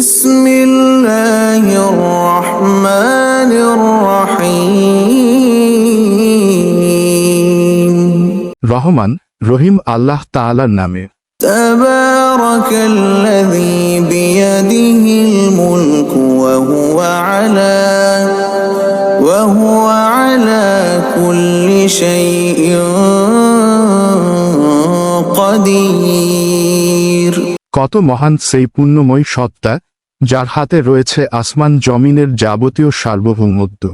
بسم الله الرحمن الرحيم রহমান রহিম আল্লাহ তাআলার নামে تبارك الذي بيده الملك وهو على وهو على كل شيء قدير কত মহান সেই পুণ্যময় সত্তা যার হাতে রয়েছে আসমান জমিনের যাবতীয় সার্বভৌমত্ব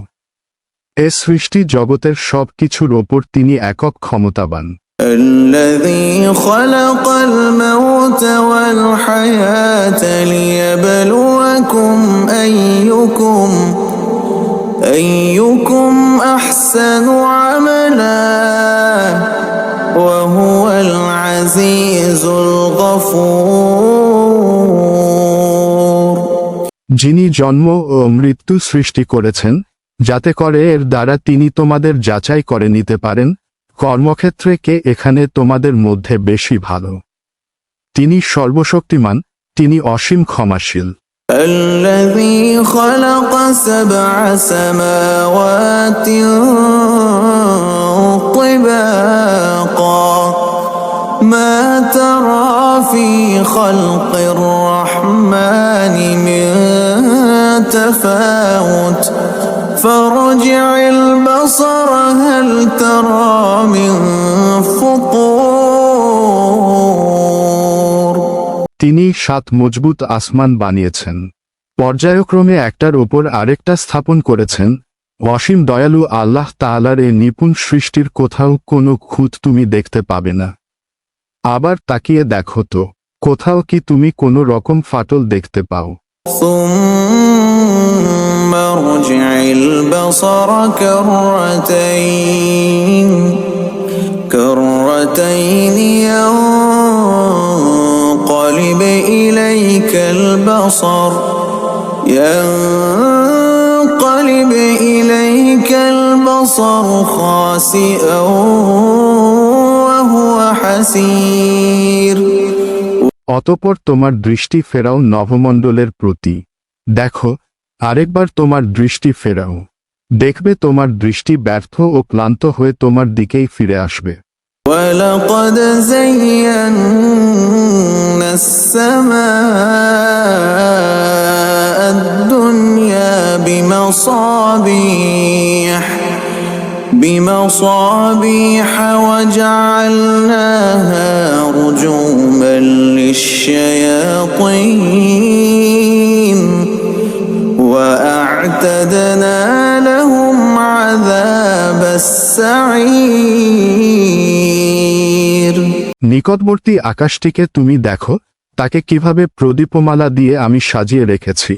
এ সৃষ্টি জগতের সব কিছুর ওপর তিনি একক ক্ষমতাবান الذي خلق الموت والحياة ليبلوكم أيكم أيكم أحسن عملا وهو العزيز الغفور যিনি জন্ম ও মৃত্যু সৃষ্টি করেছেন যাতে করে এর দ্বারা তিনি তোমাদের যাচাই করে নিতে পারেন কর্মক্ষেত্রে কে এখানে তোমাদের মধ্যে বেশি ভালো তিনি সর্বশক্তিমান তিনি অসীম ক্ষমাশীল الذي خلق سبع سماوات طباقا ما ترى في خلق الرحمن من تفاوت فارجع البصر هل ترى من فطور তিনি সাত মজবুত আসমান বানিয়েছেন পর্যায়ক্রমে একটার ওপর আরেকটা স্থাপন করেছেন অসীম দয়ালু আল্লাহ তাআলার এ নিপুণ সৃষ্টির কোথাও কোনো খুঁত তুমি দেখতে পাবে না আবার তাকিয়ে দেখো তো কোথাও কি তুমি কোনো রকম ফাটল দেখতে পাও ثم ارجع البصر كرتين كرتين ينقلب إليك البصر ينقلب إليك البصر خاسئا وهو حسير অতপর তোমার দৃষ্টি ফেরাও নভমণ্ডলের প্রতি দেখো আরেকবার তোমার দৃষ্টি ফেরাও দেখবে তোমার দৃষ্টি ব্যর্থ ও ক্লান্ত হয়ে তোমার দিকেই ফিরে আসবে ولقد زينا السماء الدنيا بمصابيح بمصابيح وجعلناها رجوما للشياطين وأعتدنا لهم عذاب السعير নিকটবর্তী আকাশটিকে তুমি দেখো তাকে কিভাবে প্রদীপমালা দিয়ে আমি সাজিয়ে রেখেছি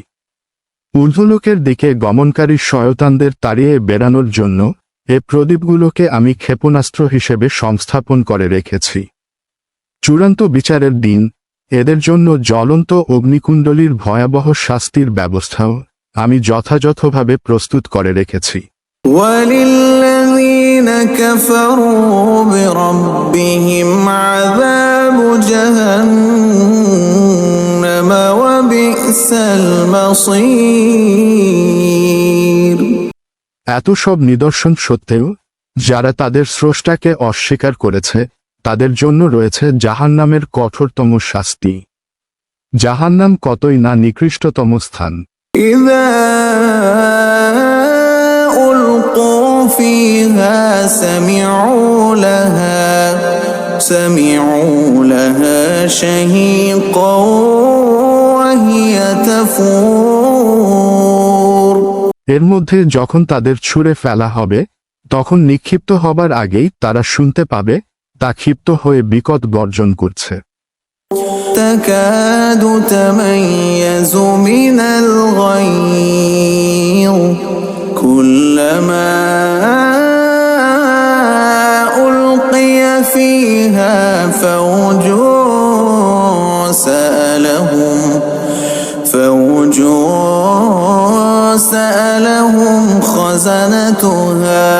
ঊর্ধ্বলোকের দিকে গমনকারী শয়তানদের তাড়িয়ে বেড়ানোর জন্য এ প্রদীপগুলোকে আমি ক্ষেপণাস্ত্র হিসেবে সংস্থাপন করে রেখেছি। চূড়ান্ত বিচারের দিন, এদের জন্য জ্বলন্ত অগ্নিকুণ্ডলীর ভয়াবহ শাস্তির ব্যবস্থাও আমি যথাযথভাবে প্রস্তুত করে রেখেছি। জহন্নম এত সব নিদর্শন সত্ত্বেও যারা তাদের স্রষ্টাকে অস্বীকার করেছে তাদের জন্য রয়েছে জাহান্নামের কঠোরতম শাস্তি জাহান্নাম কতই না নিকৃষ্টতম স্থান إذا ألقوا فيها سمعوا لها سمعوا لها شهيقا وهي تفور এর মধ্যে যখন তাদের ছুঁড়ে ফেলা হবে তখন নিক্ষিপ্ত হবার আগেই তারা শুনতে পাবে তা ক্ষিপ্ত হয়ে বিকট গর্জন করছে تكاد تميز من الغيظ كلما ألقي فيها فوج سألهم فوج سألهم خزنتها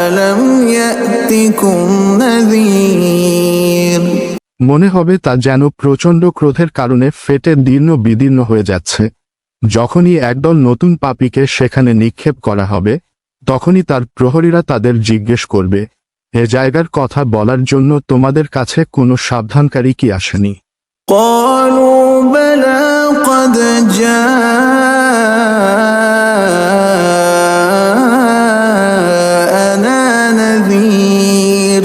ألم يأتكم نذير মনে হবে তা যেন প্রচণ্ড ক্রোধের কারণে ফেটে দীর্ণ বিদীর্ণ হয়ে যাচ্ছে যখনই একদল নতুন পাপীকে সেখানে নিক্ষেপ করা হবে তখনই তার প্রহরীরা তাদের জিজ্ঞেস করবে এ জায়গার কথা বলার জন্য তোমাদের কাছে কোনো সাবধানকারী কি আসেনি قالوا بلى قد جاءنا نذير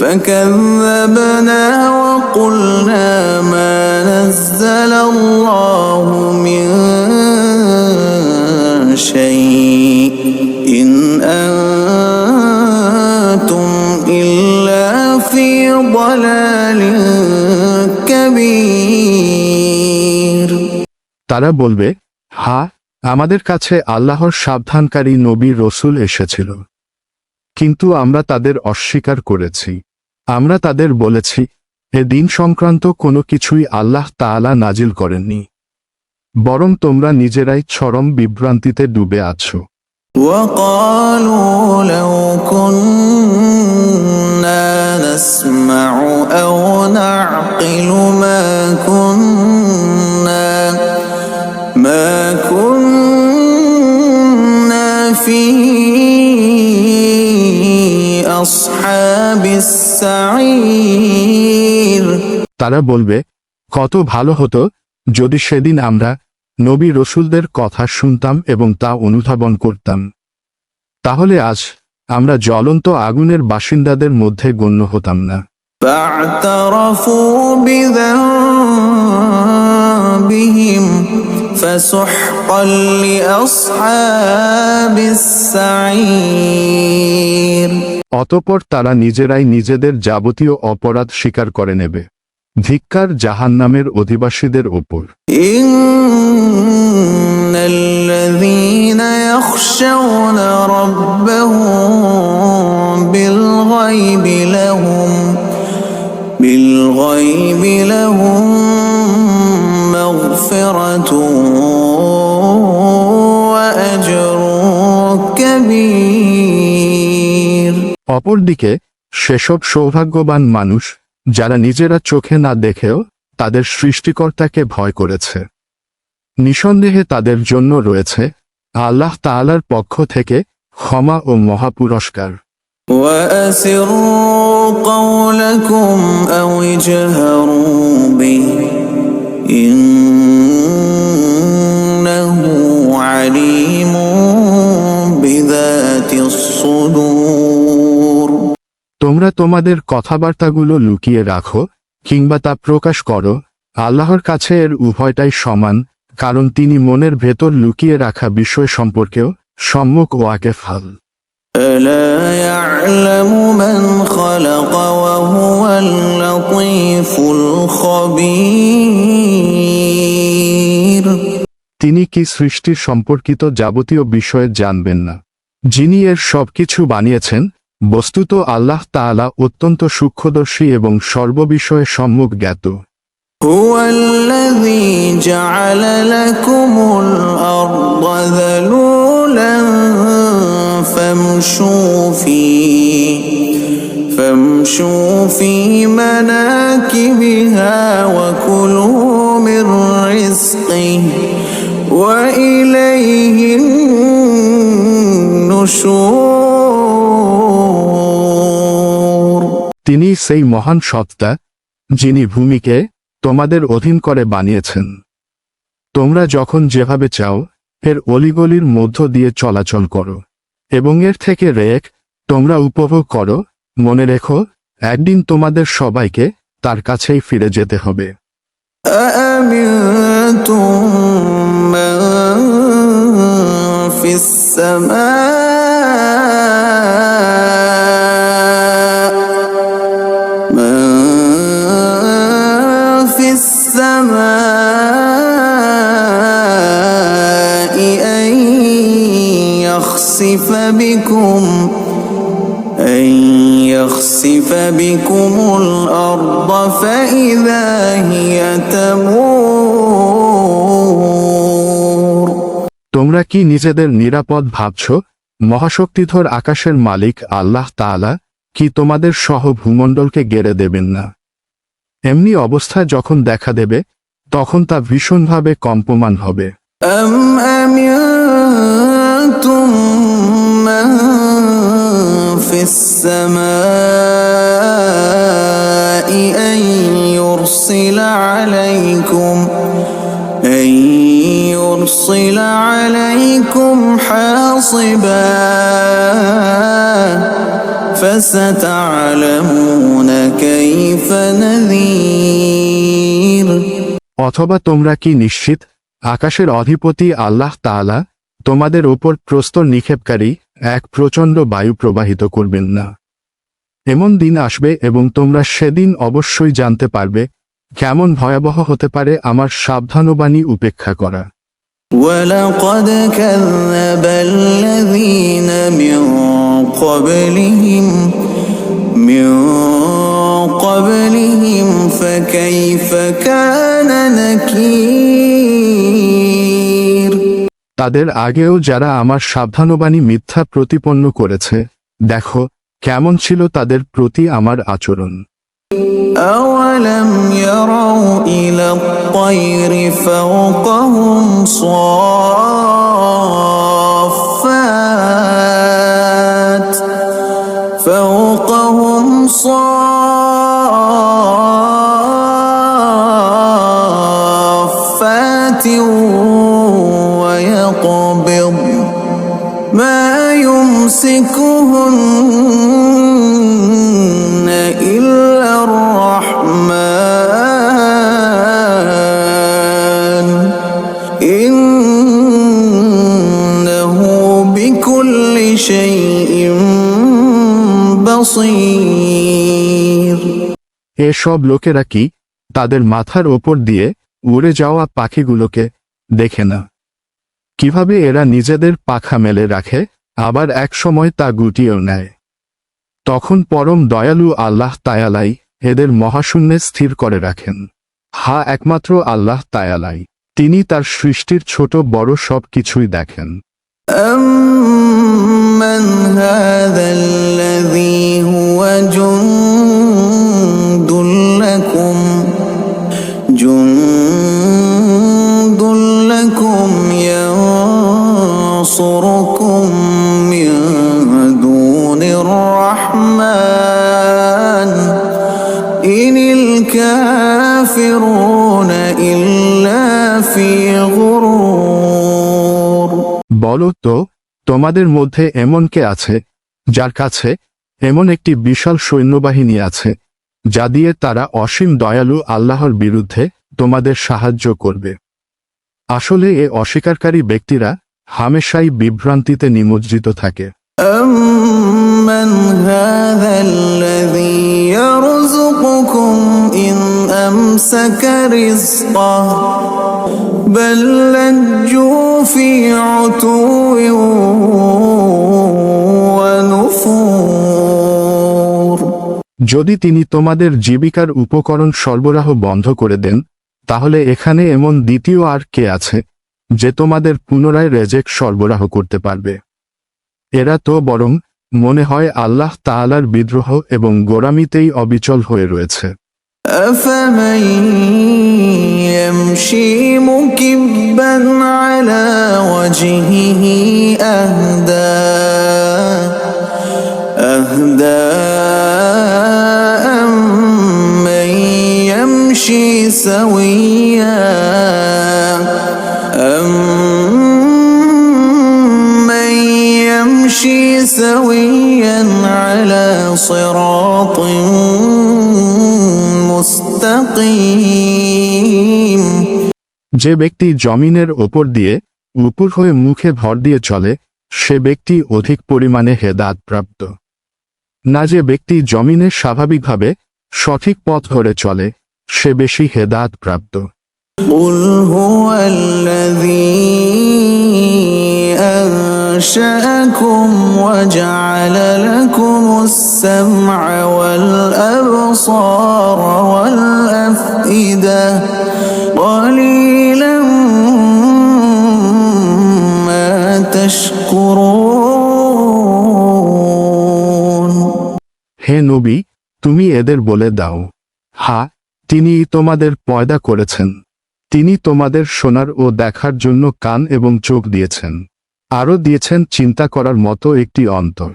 فكذبنا وقلنا ما نزل الله. তারা বলবে হা আমাদের কাছে আল্লাহর সাবধানকারী নবী রসুল এসেছিল কিন্তু আমরা তাদের অস্বীকার করেছি আমরা তাদের বলেছি এ দিন সংক্রান্ত কোনো কিছুই আল্লাহ তাআলা নাজিল করেননি বরং তোমরা নিজেরাই চরম বিভ্রান্তিতে ডুবে আছো وقالوا لو كنا نسمع أو نعقل ما كنا ما كنا في أصحاب السعير তারা বলবে কত ভালো হতো যদি সেদিন আমরা নবী রসুলদের কথা শুনতাম এবং তা অনুধাবন করতাম তাহলে আজ আমরা জ্বলন্ত আগুনের বাসিন্দাদের মধ্যে গণ্য হতাম না فاعترفوا بذنبهم فسحقا لأصحاب السعير অতপর তারা নিজেরাই নিজেদের যাবতীয় অপরাধ স্বীকার করে নেবে ধিক্কার জাহান্নামের অধিবাসীদের ওপর إن الذين يخشون ربهم بالغيب لهم بالغيب لهم مغفرة وأجر كبير অপরদিকে সেসব সৌভাগ্যবান মানুষ যারা নিজেরা চোখে না দেখেও তাদের সৃষ্টিকর্তাকে ভয় করেছে নিঃসন্দেহে তাদের জন্য রয়েছে আল্লাহ তাআলার পক্ষ থেকে ক্ষমা ও মহাপুরস্কার وأسروا قولكم أو اجهروا به إنه عليم بذات الصدور তোমরা তোমাদের কথাবার্তাগুলো লুকিয়ে রাখো কিংবা তা প্রকাশ করো আল্লাহর কাছে এর উভয়টাই সমান কারণ তিনি মনের ভেতর লুকিয়ে রাখা বিষয় সম্পর্কেও সম্মুখ ওয়াকেফাল ألا يعلم তিনি কি সৃষ্টির সম্পর্কিত যাবতীয় বিষয়ে জানবেন না যিনি এর সবকিছু বানিয়েছেন বস্তুত আল্লাহ তাআলা অত্যন্ত সূক্ষ্মদর্শী এবং সর্ববিষয়ে সম্মুখ জ্ঞাত هو الذي جعل لكم الأرض ذلولا فامشوا في فامشوا في مناكبها وكلوا من رزقه وإليه النشور তিনি সেই মহান সত্তা যিনি ভূমিকে তোমাদের অধীন করে বানিয়েছেন তোমরা যখন যেভাবে চাও এর অলিগলির মধ্য দিয়ে চলাচল করো এবং এর থেকে রেক তোমরা উপভোগ করো মনে রেখো একদিন তোমাদের সবাইকে তার কাছেই ফিরে যেতে হবে أأمنتم من في السماء؟ من في السماء أن يخسف بكم أن يخسف بكم الأرض. فإذا هي تمور তোমরা কি নিজেদের নিরাপদ ভাবছ মহাশক্তিধর আকাশের মালিক আল্লাহ তাআলা কি তোমাদের সহ ভূমণ্ডলকে গেড়ে দেবেন না এমনি অবস্থায় যখন দেখা দেবে তখন তা ভীষণভাবে কম্পমান হবে أم أمنتم من في السماء أن يرسل عليكم أن يرسل عليكم حاصبا فستعلمون كيف نذير অথবা তোমরা কি নিশ্চিত আকাশের অধিপতি আল্লাহ তাআলা তোমাদের ওপর প্রস্তর নিক্ষেপকারী এক প্রচণ্ড বায়ু প্রবাহিত করবেন না এমন দিন আসবে এবং তোমরা সেদিন অবশ্যই জানতে পারবে কেমন ভয়াবহ হতে পারে আমার সাবধানবাণী উপেক্ষা করা ولقد كذب الذين من قبلهم من قبلهم فكيف كان نكير তাদের আগেও যারা আমার সাবধানবাণী মিথ্যা প্রতিপন্ন করেছে দেখো কেমন ছিল তাদের প্রতি আমার আচরণ أولم يروا إلى الطير فوقهم صافات فوقهم صافات ويقبض ما يمسكهن إلا الرحمن إنه بكل شيء بصير এসব লোকেরা কি তাদের মাথার ওপর দিয়ে উড়ে যাওয়া পাখিগুলোকে দেখে না কিভাবে এরা নিজেদের পাখা মেলে রাখে আবার এক সময় তা গুটিয়েও নেয় তখন পরম দয়ালু আল্লাহ তায়ালাই এদের মহাশূন্যে স্থির করে রাখেন হা একমাত্র আল্লাহ তায়ালাই তিনি তার সৃষ্টির ছোট বড় সব কিছুই দেখেন أمن هذا الذي هو جند বলো তো তোমাদের মধ্যে এমন কে আছে যার কাছে এমন একটি বিশাল সৈন্যবাহিনী আছে যা দিয়ে তারা অসীম দয়ালু আল্লাহর বিরুদ্ধে তোমাদের সাহায্য করবে আসলে এ অস্বীকারী ব্যক্তিরা হামেশাই বিভ্রান্তিতে নিমজ্জিত থাকে أمن هذا الذي يرزقكم إن أمسك رزقه بل لجوا في عتو ونفور যদি তিনি তোমাদের জীবিকার উপকরণ সরবরাহ বন্ধ করে দেন তাহলে এখানে এমন দ্বিতীয় আর কে আছে যে তোমাদের পুনরায় রেজেক সরবরাহ করতে পারবে এরা তো বরং মনে হয় আল্লাহ তাআলার বিদ্রোহ এবং গোরামিতেই অবিচল হয়ে রয়েছে أفمن يمشي مكبا على وجهه أهدى أهدى. أمن يمشي سويا أمن يمشي سويا على صراط যে ব্যক্তি জমিনের ওপর দিয়ে উপর হয়ে মুখে ভর দিয়ে চলে সে ব্যক্তি অধিক পরিমাণে হেদাত প্রাপ্ত না যে ব্যক্তি জমিনে স্বাভাবিকভাবে সঠিক পথ ধরে চলে সে বেশি হেদাত প্রাপ্ত قل هو الذي أنشأكم وجعل لكم السمع والأبصار والأفئدة قليلا ما تشكرون হে নবী তুমি এদের বলে দাও হা তিনিই তোমাদের পয়দা করেছেন তিনি তোমাদের শোনার ও দেখার জন্য কান এবং চোখ দিয়েছেন আরও দিয়েছেন চিন্তা করার মতো একটি অন্তর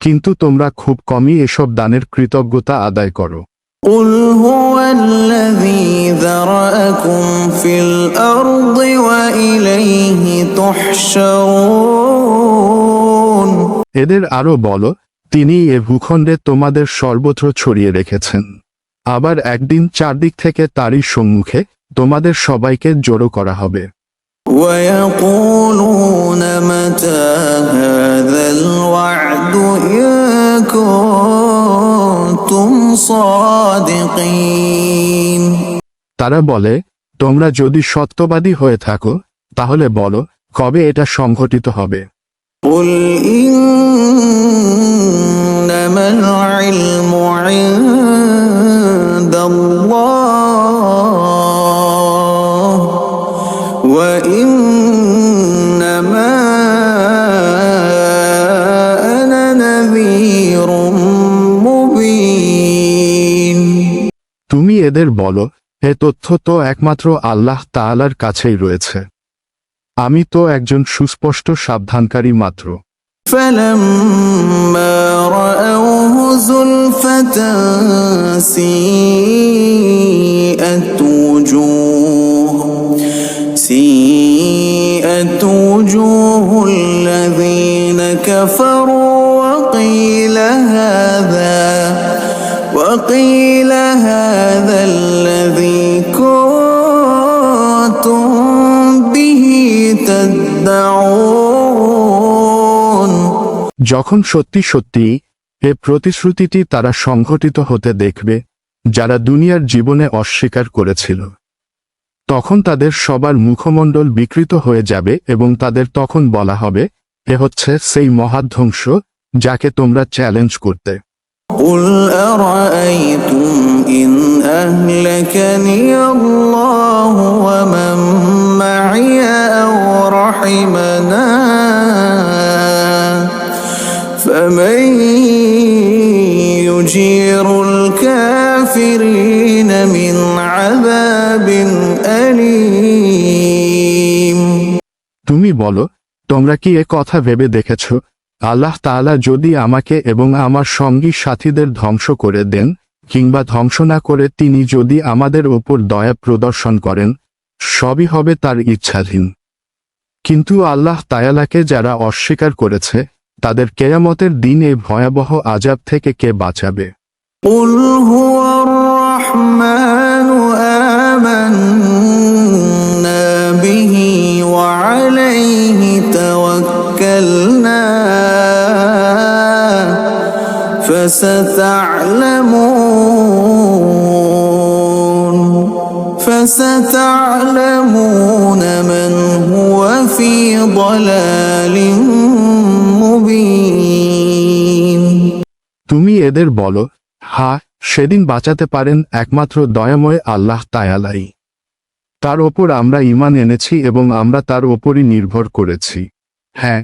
কিন্তু তোমরা খুব কমই এসব দানের কৃতজ্ঞতা আদায় করো قل هو الذي ذرأكم في الأرض وإليه تحشرون এদের আরও বলো তিনি এ ভূখণ্ডে তোমাদের সর্বত্র ছড়িয়ে রেখেছেন আবার একদিন চারদিক থেকে তারই সম্মুখে তোমাদের সবাইকে জড়ো করা হবে ويقولون متى هذا الوعد إن كنتم صادقين তারা বলে তোমরা যদি সত্যবাদী হয়ে থাকো তাহলে বলো কবে এটা সংঘটিত হবে قل إنما العلم عند তুমি এদের বলো এ তথ্য তো একমাত্র আল্লাহ তাআলার কাছেই রয়েছে আমি তো একজন সুস্পষ্ট সাবধানকারী মাত্র فلما رأوه زلفة سيئت যখন সত্যি সত্যি এ প্রতিশ্রুতিটি তারা সংঘটিত হতে দেখবে যারা দুনিয়ার জীবনে অস্বীকার করেছিল তখন তাদের সবার মুখমণ্ডল বিকৃত হয়ে যাবে এবং তাদের তখন বলা হবে এ হচ্ছে সেই মহাধ্বংস যাকে তোমরা চ্যালেঞ্জ করতে قل أرأيتم إن أهلكني الله ومن معي أو رحمنا فمن يجير الكافرين من عذاب أليم তুমি বলো তোমরা কি এ কথা ভেবে দেখেছ আল্লাহ তাআলা যদি আমাকে এবং আমার সঙ্গী সাথীদের ধ্বংস করে দেন কিংবা ধ্বংস না করে তিনি যদি আমাদের ওপর দয়া প্রদর্শন করেন সবই হবে তার ইচ্ছাধীন কিন্তু আল্লাহ তায়ালাকে যারা অস্বীকার করেছে তাদের কেয়ামতের দিন এই ভয়াবহ আজাব থেকে কে বাঁচাবে قل هو الرحمن آمنا به وعليه توكلنا فستعلمون فستعلمون من هو في ضلال مبين তুমি এদের বলো হা সেদিন বাঁচাতে পারেন একমাত্র দয়াময় আল্লাহ তায়ালাই তার ওপর আমরা ঈমান এনেছি এবং আমরা তার ওপরই নির্ভর করেছি হ্যাঁ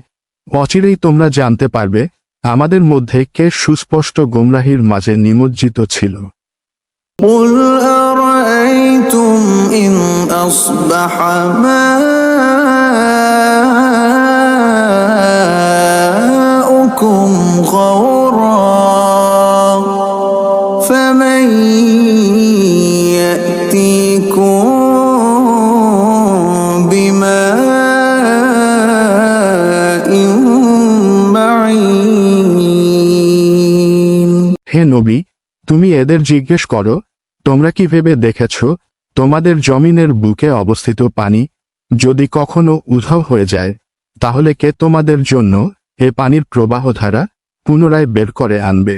অচিরেই তোমরা জানতে পারবে আমাদের মধ্যে কে সুস্পষ্ট গোমরাহির মাঝে নিমজ্জিত ছিল قل أرأيتم إن أصبح ماؤكم غورا فمن يأتيكم بماء معين হে নবী তুমি এদের জিজ্ঞেস করো তোমরা কি ভেবে দেখেছ তোমাদের জমিনের বুকে অবস্থিত পানি যদি কখনো উধাও হয়ে যায় তাহলে কে তোমাদের জন্য এ পানির প্রবাহ ধারা পুনরায় বের করে আনবে।